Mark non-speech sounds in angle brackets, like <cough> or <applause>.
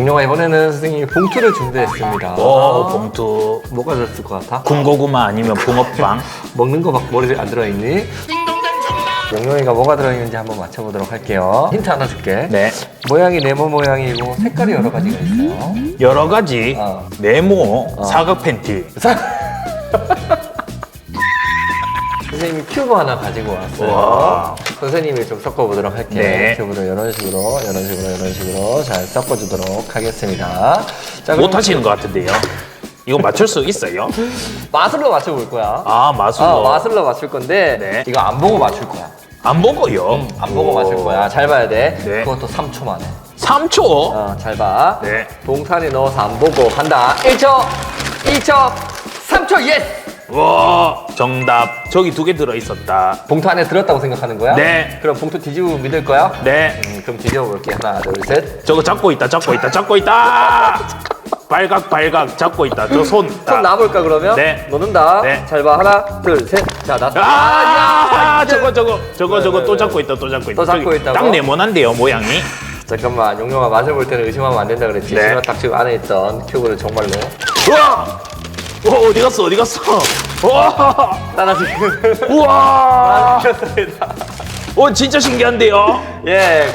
용용아 이번에는 선생님이 봉투를 준비했습니다. 오 봉투 뭐가 들었을 것 같아? 군고구마 아니면 붕어빵 <laughs> 먹는 거 막 머리에 안 들어있니? 용용이가 뭐가 들어있는지 한번 맞춰보도록 할게요. 힌트 하나 줄게. 네 모양이 네모 모양이고 색깔이 여러 가지가 있어요. 여러 가지 어. 네모 사각 팬티 <laughs> 선생님이 큐브 하나 가지고 왔어요. 와. 선생님이 좀 섞어보도록 할게요. 네. 큐브로 이런 식으로, 이런 식으로, 이런 식으로 잘 섞어주도록 하겠습니다. 자, 그럼 못 하시는 것 같은데요 이거 맞출 수 있어요? <laughs> 마술로 맞춰볼 거야. 아 마술로 어, 마술로 맞출 건데 네. 이거 안 보고 맞출 거야. 안 보고요 안 보고 맞출 거야. 잘 봐야 돼. 네. 그것도 3초 만에. 3초 어, 잘 봐. 네. 동산에 넣어서 안 보고 간다. 1초, 2초, 3초, 예스! 와 정답 저기 두 개 들어있었다 봉투 안에 들었다고 생각하는 거야? 네. 그럼 봉투 뒤집어 믿을 거야? 네 음, 그럼 뒤집어 볼게. 하나, 둘, 셋. 저거 잡고 있다 잡고 있다 잡고 있다 발각 발각 잡고 있다 저손 <laughs> 손 놔볼까 그러면? 네. 놓는다. 네. 잘 봐. 하나, 둘, 셋. 자, 나. 아, 야, 저거 저거 저거 왜, 저거 왜, 또 왜? 잡고 있다 또 잡고 있다 또 잡고 저기 있다고? 딱 네모난데요 모양이 잠깐만, 용용아 맞아볼 때는 의심하면 안 된다 그랬지. 네. 하지만 딱 지금 안에 있던 큐브를 정말로. 우와 어, 어디 갔어 어디 갔어 우와 따라 지금. 우와 켰습니다. 어 진짜 신기한데요 예.